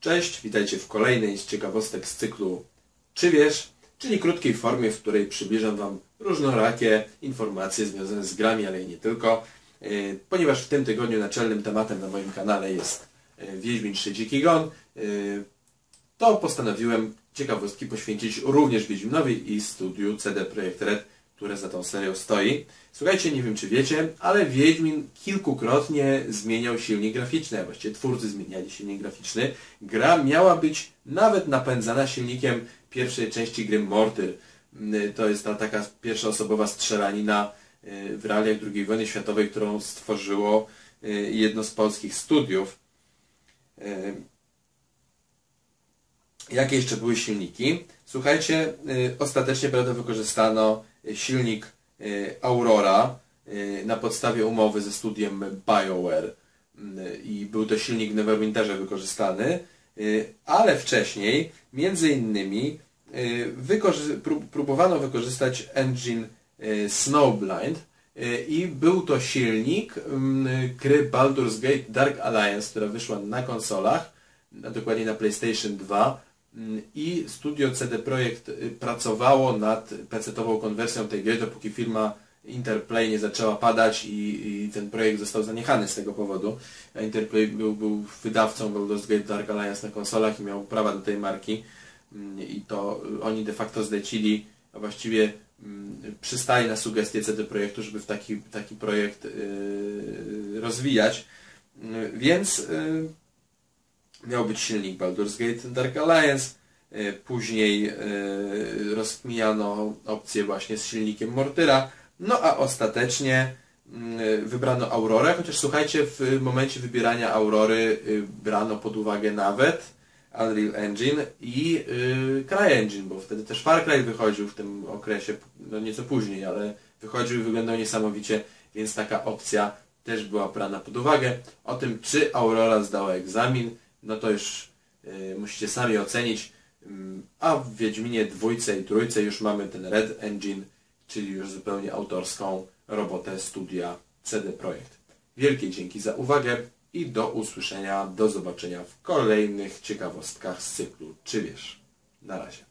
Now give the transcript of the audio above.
Cześć, witajcie w kolejnej z ciekawostek z cyklu Czy wiesz? Czyli krótkiej formie, w której przybliżam Wam różnorakie informacje związane z grami, ale i nie tylko. Yy, Ponieważ w tym tygodniu naczelnym tematem na moim kanale jest yy, Wiedźmin 3 Dziki Gon, yy, to postanowiłem ciekawostki poświęcić również Wiedźminowi i studiu CD Projekt Red, które za tą serią stoi. Słuchajcie, nie wiem czy wiecie, ale Wiedźmin kilkukrotnie zmieniał silnik graficzny, a właściwie twórcy zmieniali silnik graficzny. Gra miała być nawet napędzana silnikiem pierwszej części gry Mortyr. Mm, To jest ta taka pierwszoosobowa strzelanina y, w realiach II wojny światowej, którą stworzyło y, jedno z polskich studiów. Y, Jakie jeszcze były silniki? Słuchajcie, y, ostatecznie prawda, wykorzystano silnik y, Aurora y, na podstawie umowy ze studiem BioWare Y, i był to silnik w Neverwinterze wykorzystany, y, ale wcześniej między innymi y, próbowano wykorzystać engine y, Snowblind y, i był to silnik mm, gry Baldur's Gate Dark Alliance, która wyszła na konsolach, dokładnie na PlayStation 2 mm, i studio CD Projekt y, pracowało nad PC-ową konwersją tej gry, dopóki firma Interplay nie zaczęła padać i, i ten projekt został zaniechany z tego powodu. Interplay był, był wydawcą Baldur's Gate Dark Alliance na konsolach i miał prawa do tej marki Mm, i to y, oni de facto zlecili, a właściwie mm, przystali na sugestie CD Projektu, żeby w taki, taki projekt y, rozwijać. Y, Więc miał być silnik Baldur's Gate Dark Alliance. y, Później y, rozkminiano opcję właśnie z silnikiem Mortyra. No a ostatecznie y, wybrano Aurorę, chociaż słuchajcie, w momencie wybierania Aurory brano pod uwagę nawet Unreal Engine i CryEngine, bo wtedy też Far Cry wychodził w tym okresie, no nieco później, ale wychodził i wyglądał niesamowicie, więc taka opcja też była brana pod uwagę. O tym, czy Aurora zdała egzamin, no to już y, musicie sami ocenić. Ym, A w Wiedźminie dwójce i trójce już mamy ten Red Engine, czyli już zupełnie autorską robotę studia CD Projekt. Wielkie dzięki za uwagę i do usłyszenia, do zobaczenia w kolejnych ciekawostkach z cyklu Czy wiesz? Na razie.